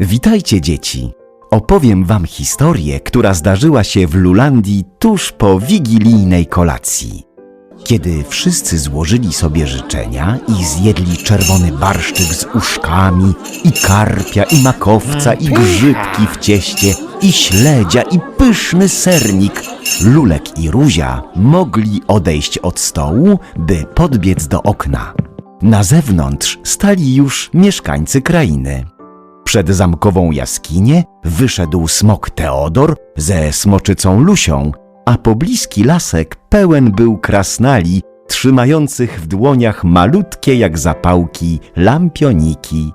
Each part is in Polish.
Witajcie dzieci! Opowiem wam historię, która zdarzyła się w Lulandii tuż po wigilijnej kolacji. Kiedy wszyscy złożyli sobie życzenia i zjedli czerwony barszczyk z uszkami, i karpia, i makowca, i grzybki w cieście, i śledzia, i pyszny sernik, Lulek i Ruzia mogli odejść od stołu, by podbiec do okna. Na zewnątrz stali już mieszkańcy krainy. Przed zamkową jaskinię wyszedł smok Teodor ze smoczycą Lusią, a pobliski lasek pełen był krasnali, trzymających w dłoniach malutkie jak zapałki lampioniki.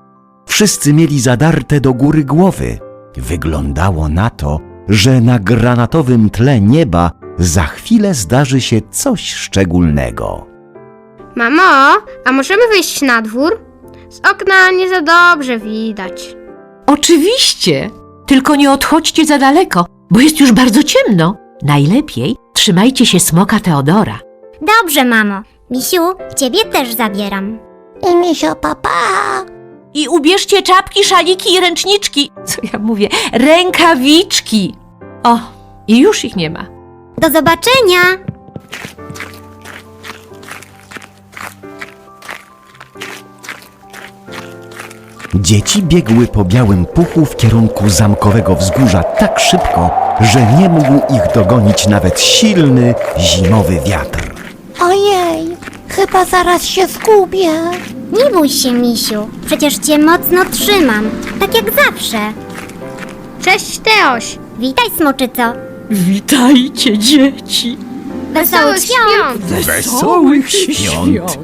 Wszyscy mieli zadarte do góry głowy. Wyglądało na to, że na granatowym tle nieba za chwilę zdarzy się coś szczególnego. Mamo, a możemy wyjść na dwór? Z okna nie za dobrze widać. Oczywiście, tylko nie odchodźcie za daleko, bo jest już bardzo ciemno. Najlepiej trzymajcie się smoka Teodora. Dobrze, mamo. Misiu, ciebie też zabieram. I misio, papa. I ubierzcie czapki, szaliki i ręczniczki. Co ja mówię? Rękawiczki. O, i już ich nie ma. Do zobaczenia. Dzieci biegły po białym puchu w kierunku zamkowego wzgórza tak szybko, że nie mógł ich dogonić nawet silny, zimowy wiatr. Ojej, chyba zaraz się zgubię. Nie bój się, misiu. Przecież cię mocno trzymam. Tak jak zawsze. Cześć Teoś! Witaj, smoczyco. Witajcie, dzieci. Wesołych świąt. Wesołych świąt.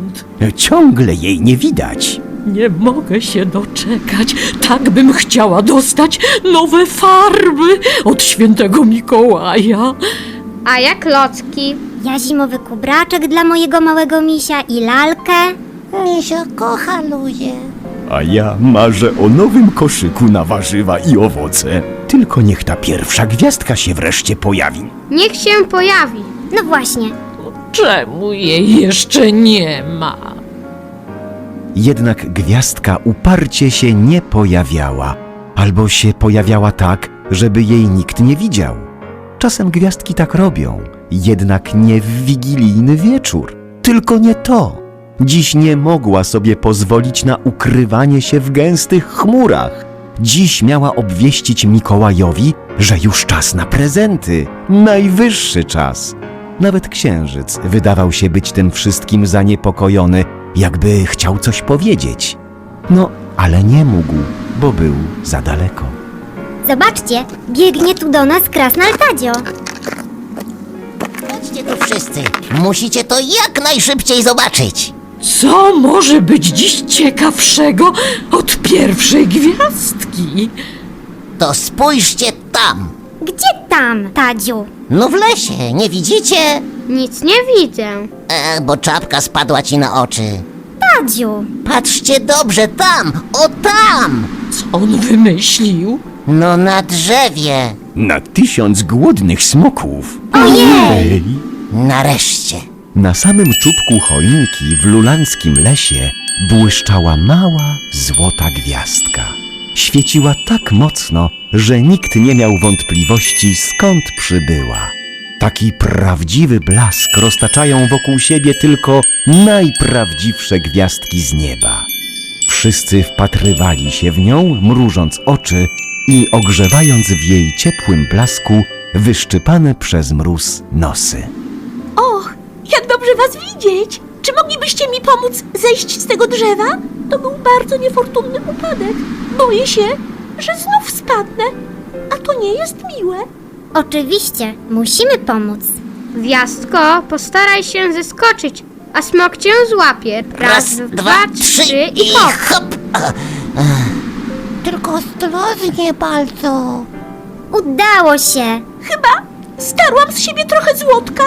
Ciągle jej nie widać. Nie mogę się doczekać. Tak bym chciała dostać nowe farby od świętego Mikołaja. A jak locki? Ja zimowy kubraczek dla mojego małego misia i lalkę. Misio kocha luzie. A ja marzę o nowym koszyku na warzywa i owoce. Tylko niech ta pierwsza gwiazdka się wreszcie pojawi. Niech się pojawi. No właśnie. Czemu jej jeszcze nie ma? Jednak gwiazdka uparcie się nie pojawiała, albo się pojawiała tak, żeby jej nikt nie widział. Czasem gwiazdki tak robią, jednak nie w wigilijny wieczór. Tylko nie to. Dziś nie mogła sobie pozwolić na ukrywanie się w gęstych chmurach. Dziś miała obwieścić Mikołajowi, że już czas na prezenty. Najwyższy czas. Nawet księżyc wydawał się być tym wszystkim zaniepokojony, jakby chciał coś powiedzieć. No, ale nie mógł, bo był za daleko. Zobaczcie, biegnie tu do nas Krasnal Tadzio. Chodźcie tu wszyscy. Musicie to jak najszybciej zobaczyć. Co może być dziś ciekawszego od pierwszej gwiazdki? To spójrzcie tam. Gdzie tam, Tadziu? No w lesie, nie widzicie? Nic nie widzę. E, bo czapka spadła ci na oczy. Tadziu. Patrzcie dobrze, tam, o tam! Co on wymyślił? No na drzewie. Na tysiąc głodnych smoków. Ojej! Nareszcie. Na samym czubku choinki w lulandzkim lesie błyszczała mała, złota gwiazdka. Świeciła tak mocno, że nikt nie miał wątpliwości skąd przybyła. Taki prawdziwy blask roztaczają wokół siebie tylko najprawdziwsze gwiazdki z nieba. Wszyscy wpatrywali się w nią, mrużąc oczy i ogrzewając w jej ciepłym blasku wyszczypane przez mróz nosy. Och, jak dobrze was widzieć! Czy moglibyście mi pomóc zejść z tego drzewa? To był bardzo niefortunny upadek. Boję się, że znów spadnę, a to nie jest miłe. Oczywiście, musimy pomóc. Gwiazdko, postaraj się zeskoczyć, a smok cię złapie. Raz, dwa, trzy i hop! hop. Tylko ostrożnie bardzo. Udało się. Chyba starłam z siebie trochę złotka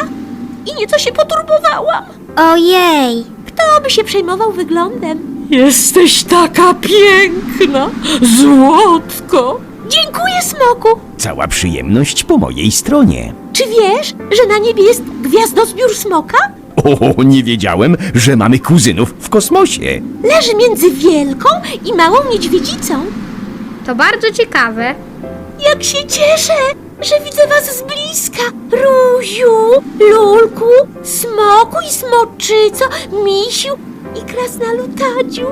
i nieco się poturbowałam. Ojej. Kto by się przejmował wyglądem? Jesteś taka piękna, złotko. Dziękuję, smoku! Cała przyjemność po mojej stronie. Czy wiesz, że na niebie jest gwiazdozbiór smoka? O, nie wiedziałem, że mamy kuzynów w kosmosie. Leży między wielką i małą niedźwiedzicą. To bardzo ciekawe. Jak się cieszę, że widzę was z bliska. Ruziu, Lulku, Smoku i Smoczyco, Misiu i Krasnalutadziu.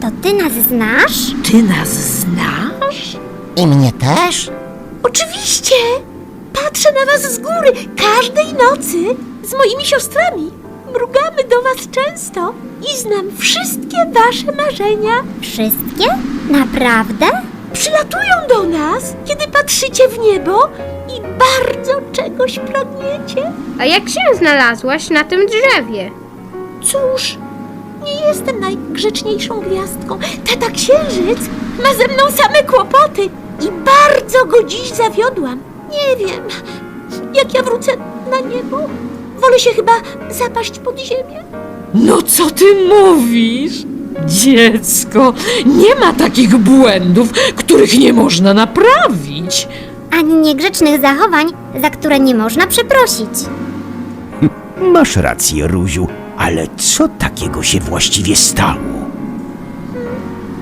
To ty nas znasz? Ty nas znasz? I mnie też? Oczywiście! Patrzę na was z góry każdej nocy z moimi siostrami. Mrugamy do was często i znam wszystkie wasze marzenia. Wszystkie? Naprawdę? Przylatują do nas, kiedy patrzycie w niebo i bardzo czegoś pragniecie. A jak się znalazłaś na tym drzewie? Cóż, nie jestem najgrzeczniejszą gwiazdką. Tata Księżyc ma ze mną same kłopoty i bardzo go dziś zawiodłam. Nie wiem, jak ja wrócę na niebo. Wolę się chyba zapaść pod ziemię. No co ty mówisz? Dziecko, nie ma takich błędów, których nie można naprawić. Ani niegrzecznych zachowań, za które nie można przeprosić. Masz rację, Ruziu, ale co takiego się właściwie stało?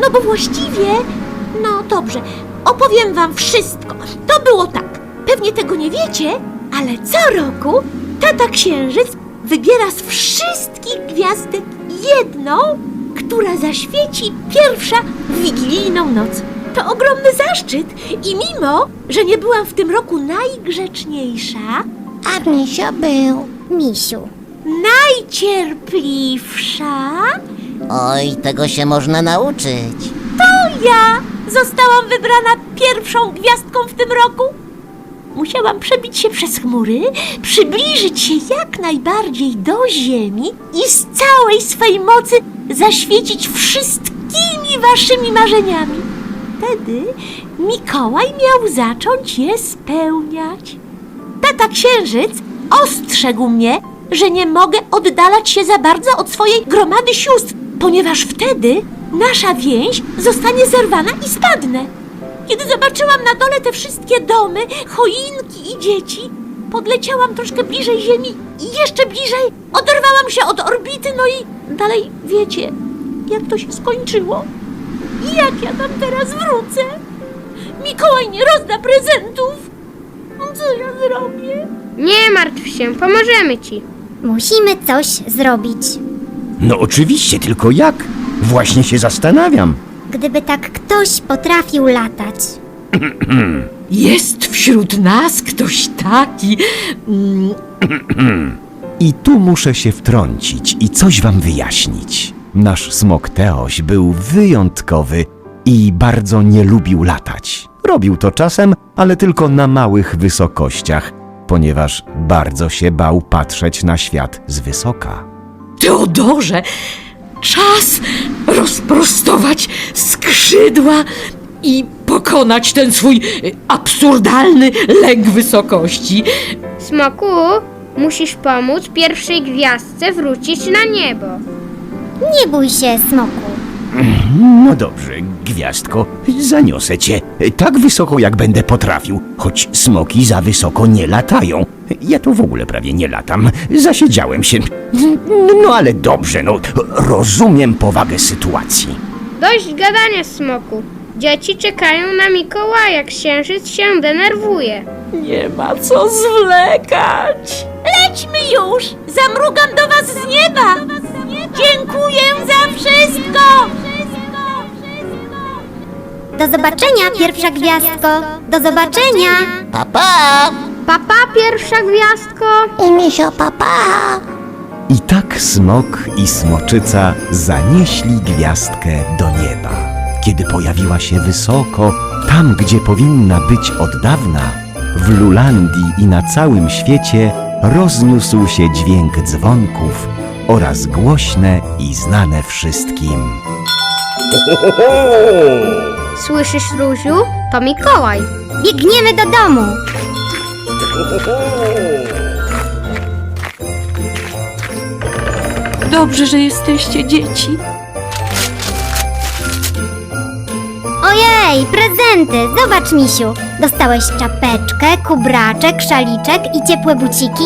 No bo właściwie, no dobrze, opowiem wam wszystko. To było tak. Pewnie tego nie wiecie, ale co roku tata księżyc wybiera z wszystkich gwiazdek jedną, która zaświeci pierwsza w wigilijną noc. To ogromny zaszczyt i mimo, że nie byłam w tym roku najgrzeczniejsza, A Misio był. Misiu, najcierpliwsza, Oj, tego się można nauczyć. ja zostałam wybrana pierwszą gwiazdką w tym roku. Musiałam przebić się przez chmury, przybliżyć się jak najbardziej do Ziemi i z całej swej mocy zaświecić wszystkimi waszymi marzeniami. Wtedy Mikołaj miał zacząć je spełniać. Tata Księżyc ostrzegł mnie, że nie mogę oddalać się za bardzo od swojej gromady sióstr, ponieważ wtedy nasza więź zostanie zerwana i spadnę. Kiedy zobaczyłam na dole te wszystkie domy, choinki i dzieci, podleciałam troszkę bliżej Ziemi i jeszcze bliżej oderwałam się od orbity, no i dalej wiecie, jak to się skończyło. I jak ja tam teraz wrócę? Mikołaj nie rozda prezentów. No Co ja zrobię? Nie martw się, pomożemy ci. musimy coś zrobić. No oczywiście, tylko jak? Właśnie się zastanawiam. Gdyby tak ktoś potrafił latać. Jest wśród nas ktoś taki. mm, I tu muszę się wtrącić i coś wam wyjaśnić. Nasz smok Teoś był wyjątkowy i bardzo nie lubił latać. Robił to czasem, ale tylko na małych wysokościach, ponieważ bardzo się bał patrzeć na świat z wysoka. Teodorze, czas rozprostować skrzydła i pokonać ten swój absurdalny lęk wysokości. Smoku, musisz pomóc pierwszej gwiazdce wrócić na niebo. Nie bój się, smoku. No dobrze, gwiazdko, zaniosę cię tak wysoko, jak będę potrafił, choć smoki za wysoko nie latają. Ja tu w ogóle prawie nie latam, zasiedziałem się. No ale dobrze, no rozumiem powagę sytuacji. Dość gadania, Smoku. Dzieci czekają na Mikołaja, księżyc się denerwuje. Nie ma co zwlekać. Lećmy już! Zamrugam do was z nieba! Dziękuję za wszystko! Do zobaczenia, pierwsza gwiazdko. Do zobaczenia. Papa! Papa, pierwsza gwiazdko. I Misio, papa! I tak smok i smoczyca zanieśli gwiazdkę do nieba. Kiedy pojawiła się wysoko, tam gdzie powinna być od dawna, w Lulandii i na całym świecie rozniósł się dźwięk dzwonków oraz głośne i znane wszystkim. Słyszysz, Ruziu? To Mikołaj. Biegniemy do domu. Dobrze, że jesteście dzieci. Ojej, prezenty! Zobacz, misiu. Dostałeś czapeczkę, kubraczek, szaliczek i ciepłe buciki.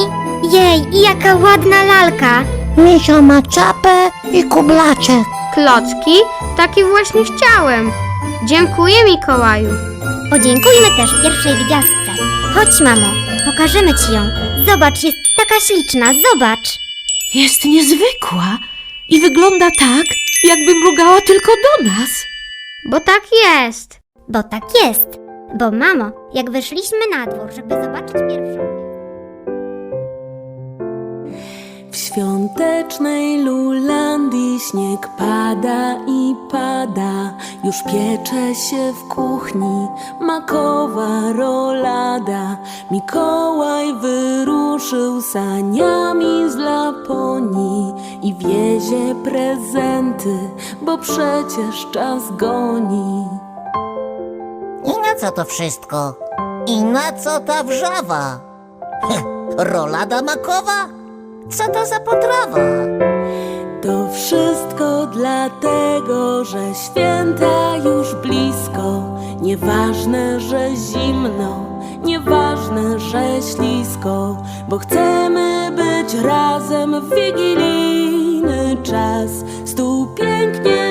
Jej, i jaka ładna lalka. Misio ma czapę i kublaczek. Klocki? Taki właśnie chciałem. Dziękuję, Mikołaju. Podziękujmy też pierwszej gwiazdce. Chodź, mamo, pokażemy ci ją. Zobacz, jest taka śliczna, zobacz. Jest niezwykła i wygląda tak, jakby mrugała tylko do nas. Bo tak jest. Bo tak jest. Bo mamo, jak wyszliśmy na dwór, żeby zobaczyć pierwszą świątecznej Lulandii śnieg pada i pada, już piecze się w kuchni makowa rolada. Mikołaj wyruszył saniami z Laponii i wiezie prezenty, bo przecież czas goni. I na co to wszystko? I na co ta wrzawa? Rolada makowa? Co to za potrawa? To wszystko dlatego, że święta już blisko. Nieważne, że zimno, nieważne, że ślisko, bo chcemy być razem w wigilijny czas. Stół pięknie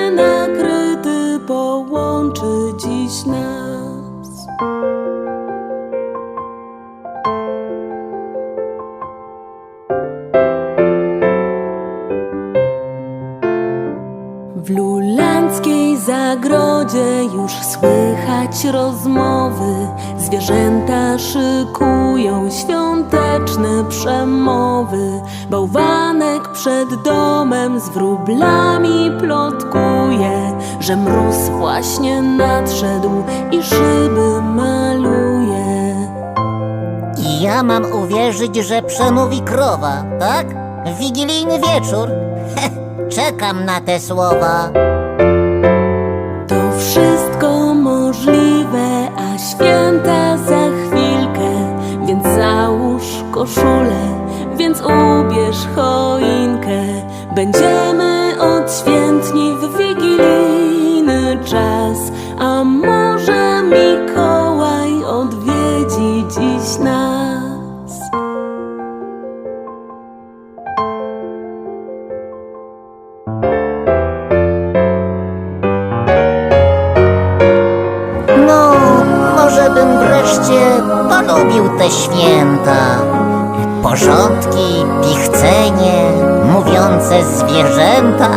zagrodzie już słychać rozmowy. Zwierzęta szykują świąteczne przemowy. Bałwanek przed domem z wróblami plotkuje, że mróz właśnie nadszedł i szyby maluje. Ja mam uwierzyć, że przemówi krowa, tak? Wigilijny wieczór? Czekam na te słowa. Możliwe, a święta za chwilkę. Więc załóż koszulę, więc ubierz choinkę. Będziemy może bym wreszcie polubił te święta. Porządki, pichcenie, mówiące zwierzęta.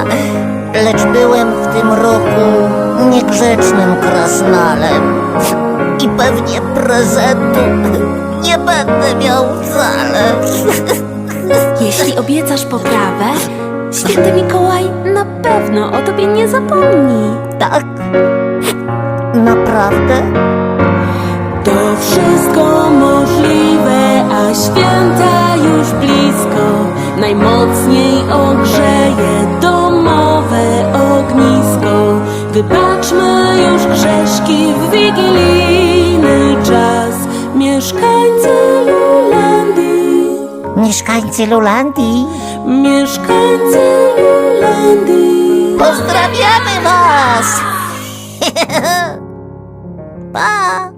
Lecz byłem w tym roku niegrzecznym krasnalem. I pewnie prezentu nie będę miał wcale. Jeśli obiecasz poprawę, święty Mikołaj na pewno o tobie nie zapomni. Tak? Naprawdę? To wszystko możliwe, a święta już blisko. Najmocniej ogrzeje domowe ognisko. Wybaczmy już grzeszki w wigilijny czas. Mieszkańcy Lulandii, Mieszkańcy Lulandii, mieszkańcy Lulandii. pozdrawiamy was! pa!